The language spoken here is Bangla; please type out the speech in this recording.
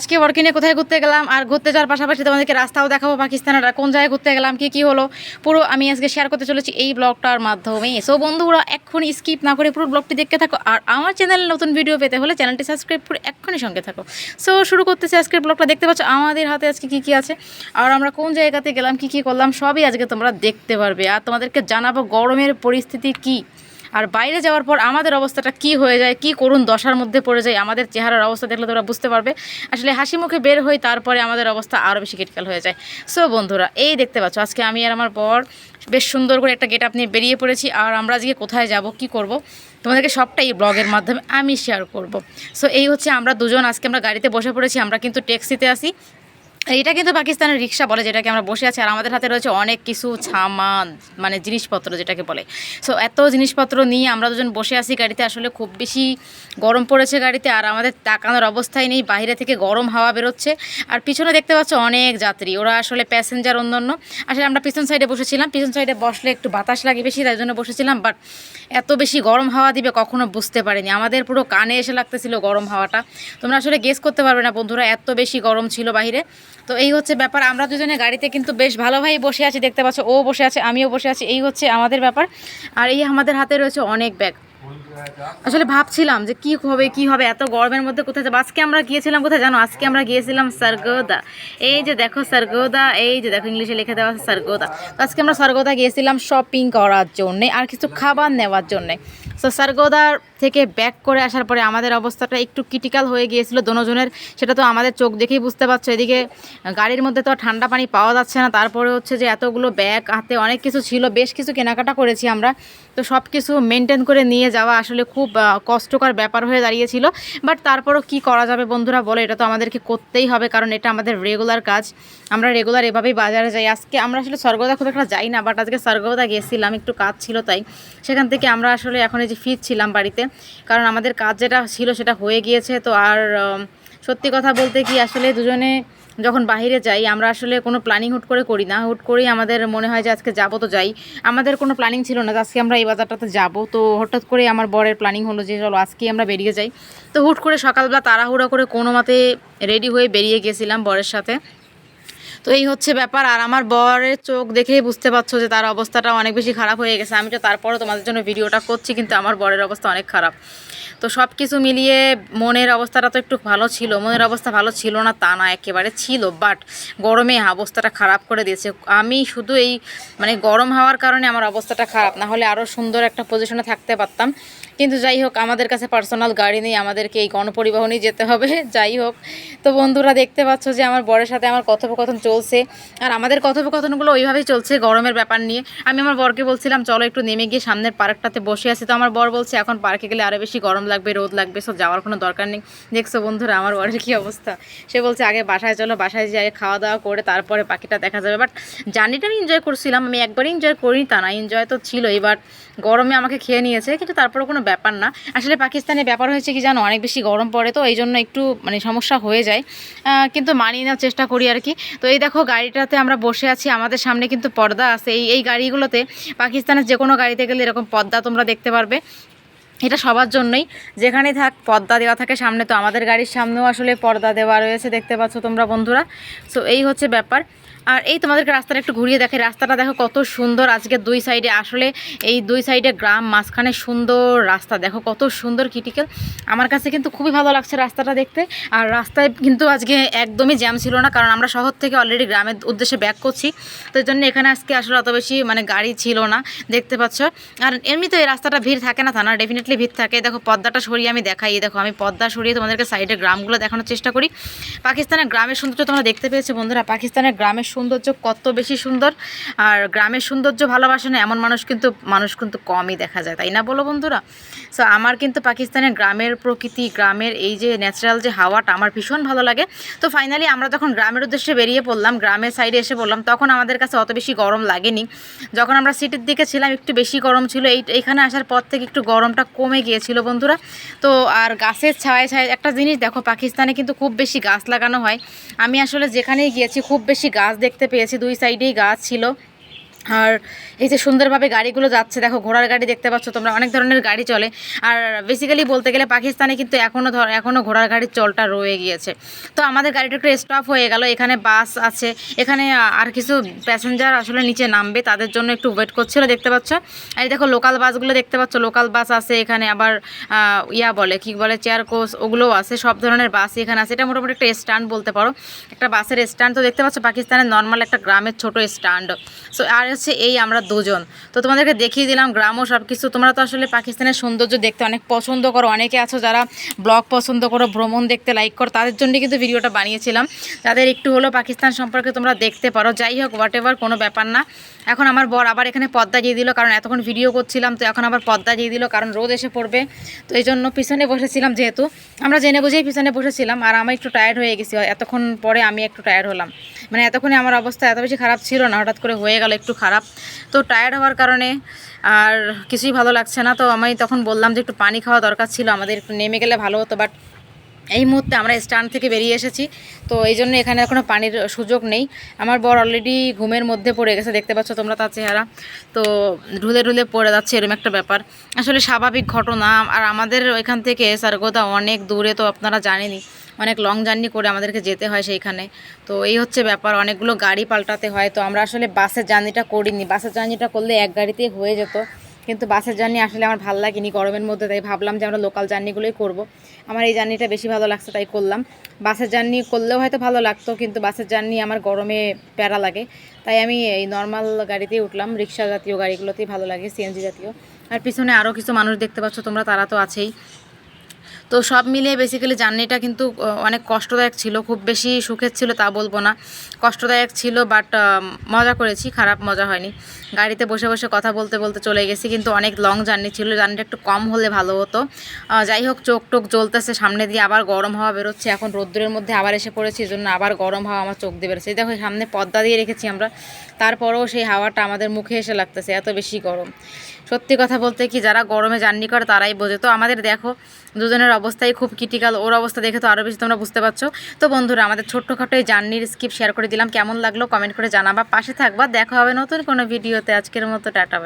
আজকে নিয়ে কোথায় ঘুরতে গেলাম? আর ঘুরতে যাওয়ার পাশাপাশি তোমাদেরকে রাস্তাও দেখাবো পাকিস্তানের। কোন জায়গায় ঘুরতে গেলাম? কি কি হলো? পুরো আমি আজকে শেয়ার করতে চলেছি এই ব্লগটার মাধ্যমে। সো বন্ধুরা, এক্ষুনি স্কিপ না করে পুরো ব্লগটি দেখতে থাকো। আর আমার চ্যানেলে নতুন ভিডিও পেতে হলে চ্যানেলটি সাবস্ক্রাইব করে এক্ষুনি সঙ্গে থাকো। সো শুরু করতেছি আজকের ব্লগটা। দেখতে পাচ্ছ, আমাদের হাতে আজকে কি কি আছে? আর আমরা কোন জায়গাতে গেলাম, কি কি করলাম? সবই আজকে তোমরা দেখতে পারবে। আর তোমাদেরকে জানাব গরমের পরিস্থিতি কি? আর বাইরে যাওয়ার পর আমাদের অবস্থাটা কি হয়ে যায়, কি করুন দশার মধ্যে পড়ে যায়, আমাদের চেহারার অবস্থা দেখলে তোমরা বুঝতে পারবে। আসলে হাসি মুখে বের হই তারপরে আমাদের অবস্থা আরও বেশি ক্রিটিক্যাল হয়ে যায়। সো বন্ধুরা, এই দেখতে পাচ্ছ, আজকে আমি আর আমার বর বেশ সুন্দর করে একটা গেট আপ নিয়ে বেরিয়ে পড়েছি, আর আমরা আজকে কোথায় যাব, কি করব, তোমাদেরকে সবটাই এই ব্লগের মাধ্যমে আমি শেয়ার করব। সো এই হচ্ছে আমরা দুজন, আজকে আমরা গাড়িতে বসে পড়েছি, আমরা কিন্তু ট্যাক্সিতে আসি এইটা কিন্তু পাকিস্তানের রিক্সা বলে, যেটাকে আমরা বসে আছি। আর আমাদের হাতে রয়েছে অনেক কিছু সামান মানে জিনিসপত্র যেটাকে বলে। সো এত জিনিসপত্র নিয়ে আমরা দুজন বসে আছি গাড়িতে। আসলে খুব বেশি গরম পড়েছে গাড়িতে, আর আমাদের তাকানোর অবস্থায় নেই। বাইরে থেকে গরম হাওয়া বেরোচ্ছে। আর পিছনে দেখতে পাচ্ছ অনেক যাত্রী। ওরা আসলে প্যাসেঞ্জার অন্যান্য। আসলে আমরা পিছন সাইডে বসেছিলাম। পিছন সাইডে বসলে একটু বাতাস লাগে বেশি, তাই জন্য বসেছিলাম। বাট এত বেশি গরম হাওয়া দিবে কখনো বুঝতে পারিনি। আমাদের পুরো কানে এসে লাগতেছিল গরম হাওয়াটা। তোমরা আসলে গেস করতে পারবে না বন্ধুরা, এত বেশি গরম ছিল বাইরে। তো এই হচ্ছে ব্যাপার। আমরা দুজনে গাড়িতে কিন্তু বেশ ভালোভাবেই বসে আছি, দেখতে পাচ্ছ, ও বসে আছে, আমিও বসে আছি, এই হচ্ছে আমাদের ব্যাপার। আর এই আমাদের হাতে রয়েছে অনেক ব্যাগ। আসলে ভাবছিলাম যে কি হবে কি হবে, এত গরমের মধ্যে কোথায় যাব? আজকে আমরা গিয়েছিলাম কোথায় জানো? আজকে আমরা গিয়েছিলাম সারগোদা। এই যে দেখো সারগোদা, এই যে দেখো ইংলিশে লিখে দেওয়া আছে সারগোদা। তো আজকে আমরা সারগোদা গিয়েছিলাম শপিং করার জন্যে আর কিছু খাবার নেওয়ার জন্যে। তো সারগোদার থেকে ব্যাক করে আসার পরে আমাদের অবস্থাটা একটু ক্রিটিক্যাল হয়ে গিয়েছিল দোনোজনের সেটা তো আমাদের চোখ দেখেই বুঝতে পারছ। এদিকে গাড়ির মধ্যে তো ঠান্ডা পানি পাওয়া যাচ্ছে না। তারপরে হচ্ছে যে এতগুলো ব্যাগ হাতে অনেক কিছু ছিল। বেশ কিছু কেনাকাটা করেছি আমরা। তো সব কিছু মেনটেন করে নিয়ে যাওয়া আসলে খুব কষ্টকর ব্যাপার হয়ে দাঁড়িয়েছিল। বাট তারপরও কি করা যাবে বন্ধুরা বলে? এটা তো আমাদেরকে করতেই হবে, কারণ এটা আমাদের রেগুলার কাজ। আমরা রেগুলার এভাবেই বাজারে যাই। আজকে আমরা আসলে স্বর্গদা খুব একটা যাই না বাট আজকে স্বর্গদা গেছিলাম। একটু কাজ ছিল তাই। সেখান থেকে আমরা আসলে এখন যে ফিরছিলাম বাড়িতে, কারণ আমাদের কাজ যেটা ছিল সেটা হয়ে গিয়েছে। তো আর সত্যি কথা বলতে কি, আসলে দুজনে যখন বাইরে যাই, আমরা আসলে কোনো প্ল্যানিং হুট করে করি না। হুট করেই আমাদের মনে হয় যে আজকে যাব তো যাই। আমাদের কোনো প্ল্যানিং ছিল না আজকে আমরা এই বাজারটাতে যাব। তো হঠাৎ করে আমার বরের প্ল্যানিং হলো যে, চলো আজকেই আমরা বেরিয়ে যাই। তো হুট করে সকালবেলা তাড়াহুড়ো করে কোনো মতে রেডি হয়ে বেরিয়ে গেছিলাম বরের সাথে। তো এই হচ্ছে ব্যাপার। আর আমার বরের চোখ দেখেই বুঝতে পারছ যে তার অবস্থাটা অনেক বেশি খারাপ হয়ে গেছে। আমি তো তারপরও তোমাদের জন্য ভিডিওটা করছি, কিন্তু আমার বরের অবস্থা অনেক খারাপ। তো সব কিছু মিলিয়ে মনের অবস্থাটা তো একটু ভালো ছিল, মনের অবস্থা ভালো ছিল না তা না, একেবারে ছিল বাট গরমে অবস্থাটা খারাপ করে দিয়েছে। আমি শুধু এই মানে গরম হওয়ার কারণে আমার অবস্থাটা খারাপ, না হলে আরও সুন্দর একটা পজিশনে থাকতে পারতাম। কিন্তু যাই হোক, আমাদের কাছে পার্সোনাল গাড়ি নেই, আমাদেরকে এই গণপরিবহনেই যেতে হবে, যাই হোক। তো বন্ধুরা, দেখতে পাচ্ছ যে আমার বরের সাথে আমার কথোপকথন চলছে। আর আমাদের কথোপকথনগুলো ওইভাবেই চলছে গরমের ব্যাপার নিয়ে। আমি আমার বরকে বলছিলাম, চলো একটু নেমে গিয়ে সামনের পার্কটাতে বসে আছি। তো আমার বর বলছে, এখন পার্কে গেলে আরও বেশি গরম লাগবে, রোদ লাগবে সব যাওয়ার কোনো দরকার নেই। দেখছ বন্ধুরা, আমার বরের কী অবস্থা? সে বলছে, আগে বাসায় চলো, বাসায় যাই খাওয়া দাওয়া করে তারপরে পাখিটা দেখা যাবে। বাট জার্নিটা আমি এনজয় করছিলাম, আমি একবারই এনজয় করিনি, তা না এনজয় তো ছিলই বাট গরমে আমাকে খেয়ে নিয়েছে, কিন্তু তারপরে কোনো ব্যাপার না। আসলে পাকিস্তানে ব্যাপার হয়েছে কি জানো, অনেক বেশি গরম পড়ে তো এই জন্য একটু মানে সমস্যা হয়ে যায়। কিন্তু মানিয়ে নেওয়ার চেষ্টা করি আর কি। তো এই দেখো, গাড়িটাতে আমরা বসে আছি, আমাদের সামনে কিন্তু পর্দা আছে। এই এই গাড়িগুলোতে পাকিস্তানের যে কোনো গাড়িতে গেলে এরকম পর্দা তোমরা দেখতে পারবে। এটা সবার জন্যই। যেখানে থাক, পর্দা দেওয়া থাকে সামনে। তো আমাদের গাড়ির সামনেও আসলে পর্দা দেওয়া রয়েছে, দেখতে পাচ্ছ তোমরা বন্ধুরা। সো এই হচ্ছে ব্যাপার। আর এই তোমাদেরকে রাস্তাটা একটু ঘুরিয়ে দেখে রাস্তাটা দেখো কত সুন্দর। আজকে দুই সাইডে আসলে এই দুই সাইডে গ্রাম, মাঝখানে সুন্দর রাস্তা। দেখো কত সুন্দর ক্রিটিক্যাল আমার কাছে কিন্তু খুবই ভালো লাগছে রাস্তাটা দেখতে। আর রাস্তায় কিন্তু আজকে একদমই জ্যাম ছিল না, কারণ আমরা শহর থেকে অলরেডি গ্রামের উদ্দেশ্যে ব্যাক করছি। তো এই জন্য এখানে আজকে আসলে অত বেশি মানে গাড়ি ছিল না, দেখতে পাচ্ছ। আর এমনি তো এই রাস্তাটা ভিড় থাকে না থানা ডেফিনেটলি ভিড় থাকে। দেখো পদ্মাটা সরিয়ে আমি দেখাই। দেখো আমি পদ্মা সরিয়ে তোমাদেরকে সাইডে গ্রামগুলো দেখানোর চেষ্টা করি। পাকিস্তানের গ্রামের সৌন্দর্য তোমরা দেখতে পেয়েছ বন্ধুরা। পাকিস্তানের গ্রামের সৌন্দর্য কত বেশি সুন্দর। আর গ্রামের সৌন্দর্য ভালোবাসে না, এমন মানুষ কিন্তু মানুষ কিন্তু কমই দেখা যায়, তাই না বলো বন্ধুরা? সো আমার কিন্তু পাকিস্তানের গ্রামের প্রকৃতি, গ্রামের এই যে ন্যাচারাল যে হাওয়াটা আমার ভীষণ ভালো লাগে। তো ফাইনালি আমরা যখন গ্রামের উদ্দেশ্যে বেরিয়ে পড়লাম, গ্রামের সাইডে এসে পড়লাম, তখন আমাদের কাছে অত বেশি গরম লাগেনি। যখন আমরা সিটির দিকে ছিলাম, একটু বেশি গরম ছিল, এই এইখানে আসার পর থেকে একটু গরমটা কমে গিয়েছিল বন্ধুরা। তো আর গাছের ছায় ছায় একটা জিনিস দেখো, পাকিস্তানে কিন্তু খুব বেশি গাছ লাগানো হয়। আমি আসলে যেখানেই গিয়েছি, খুব বেশি গাছ দেখতে পেয়েছি দুই সাইডেই গাছ ছিল। আর এই যে সুন্দরভাবে গাড়িগুলো যাচ্ছে, দেখো ঘোড়ার গাড়ি দেখতে পাচ্ছ তোমরা, অনেক ধরনের গাড়ি চলে। আর বেসিক্যালি বলতে গেলে পাকিস্তানে কিন্তু এখনও ধর এখনও ঘোড়ার গাড়ির চলটা রয়ে গিয়েছে। তো আমাদের গাড়িটা একটু স্টপ হয়ে গেল, এখানে বাস আছে। এখানে আর কিছু প্যাসেঞ্জার আসলে নিচে নামবে, তাদের জন্য একটু ওয়েট করছিল, দেখতে পাচ্ছ? আর দেখো লোকাল বাসগুলো দেখতে পাচ্ছ লোকাল বাস আছে, এখানে আবার ইয়া বলে, কি বলে চেয়ার কোচ ওগুলোও আছে, সব ধরনের বাস এখানে আছে। এটা মোটামুটি একটা স্ট্যান্ড বলতে পারো। একটা বাসের স্ট্যান্ড তো দেখতে পাচ্ছ, পাকিস্তানের নর্মাল একটা গ্রামের ছোট স্ট্যান্ড সো আর হচ্ছে এই আমরা দুজন। তো তোমাদেরকে দেখিয়ে দিলাম গ্রামও সব কিছু তোমরা তো আসলে পাকিস্তানের সৌন্দর্য দেখতে অনেক পছন্দ করো। অনেকে আছো যারা ব্লগ পছন্দ করো, ভ্রমণ দেখতে লাইক করো, তাদের জন্য কিন্তু ভিডিওটা বানিয়েছিলাম। তাদের একটু হলেও পাকিস্তান সম্পর্কে তোমরা দেখতে পারো। যাই হোক হোয়াট এভার কোনো ব্যাপার না। এখন আমার বর আবার এখানে পদ্মা দিয়ে দিল, কারণ এতক্ষণ ভিডিও করছিলাম, তো এখন আবার পদ্মা দিয়ে দিল, কারণ রোদ এসে পড়বে। তো এই জন্য পিছনে বসেছিলাম যেহেতু। আমরা জেনে বুঝেই পিছনে বসেছিলাম, আর আমি একটু টায়ার্ড হয়ে গেছি। এতক্ষণ পরে আমি একটু টায়ার্ড হলাম। মানে এতক্ষণে আমার অবস্থা এত বেশি খারাপ ছিল না, হঠাৎ করে হয়ে গেল একটু খারাপ। তো টায়ার্ড হওয়ার কারণে আর কিছুই ভালো লাগছে না। তো আমি তখন বললাম যে একটু পানি খাওয়া দরকার ছিল। আমাদের একটু নেমে গেলে ভালো হতো। বাট এই মুহূর্তে আমরা স্ট্যান্ড থেকে বেরিয়ে এসেছি। তো এই জন্য এখানে কোনো পানির সুযোগ নেই। আমার বর অলরেডি ঘুমের মধ্যে পড়ে গেছে, দেখতে পাচ্ছ তোমরা তার চেহারা। তো ঢুলে ঢুলে পড়ে যাচ্ছে এরকম একটা ব্যাপার। আসলে স্বাভাবিক ঘটনা, আর আমাদের ওইখান থেকে সারগোদা অনেক দূরে, তো আপনারা জানেনই, অনেক লং জার্নি করে আমাদেরকে যেতে হয় সেইখানে। তো এই হচ্ছে ব্যাপার, অনেকগুলো গাড়ি পাল্টাতে হয়। তো আমরা আসলে বাসের জার্নিটা করিনি। বাসের জার্নিটা করলে এক গাড়িতেই হয়ে যেত। কিন্তু বাসের জার্নি আসলে আমার ভালো লাগেনি গরমের মধ্যে, তাই ভাবলাম যে আমরা লোকাল জার্নিগুলোই করব। আমার এই জার্নিটা বেশি ভালো লাগছে, তাই করলাম। বাসের জার্নি করলেও হয়তো ভালো লাগতো, কিন্তু বাসের জার্নি আমার গরমে প্যারা লাগে। তাই আমি এই নর্মাল গাড়িতেই উঠলাম, রিক্সা জাতীয় গাড়িগুলোতেই ভালো লাগে সিএনজি জাতীয়। আর পিছনে আরও কিছু মানুষ দেখতে পাচ্ছ, তোমরা তারা তো আছেই। তো সব মিলিয়ে বেসিক্যালি জার্নিটা কিন্তু অনেক কষ্টদায়ক ছিল, খুব বেশি সুখের ছিল তা বলব না। কষ্টদায়ক ছিল বাট মজা করেছি, খারাপ মজা হয়নি। গাড়িতে বসে বসে কথা বলতে বলতে চলে গেছি, কিন্তু অনেক লং জার্নি ছিল, জার্নিটা একটু কম হলে ভালো হতো। যাই হোক, চোখ টোক জ্বলতেছে, সামনে দিয়ে আবার গরম হাওয়া বেরোচ্ছে, এখন রোদ্দুরের মধ্যে আবার এসে পড়েছি জন্য আবার গরম হাওয়া আমার চোখ দিয়ে বেরোচ্ছে। দেখো সামনে পর্দা দিয়ে রেখেছি আমরা, তারপরেও সেই হাওয়াটা আমাদের মুখে এসে লাগতেছে, এত বেশি গরম। সত্যি কথা বলতে কি যারা গরমে জার্নি করে তারাই বোঝে। তো আমাদের দেখো, দুজনের অবস্থাই খুব ক্রিটিক্যাল ওর অবস্থা দেখে তো আরও বেশি তোমরা বুঝতে পারছ। তো বন্ধুরা, আমাদের ছোট্টখাটো এই জার্নির স্কিপ শেয়ার করে দিলাম। কেমন লাগল কমেন্ট করে জানাবা, পাশে থাকবা। দেখা হবে নতুন কোনো ভিডিওতে আজকের মতো, টাটা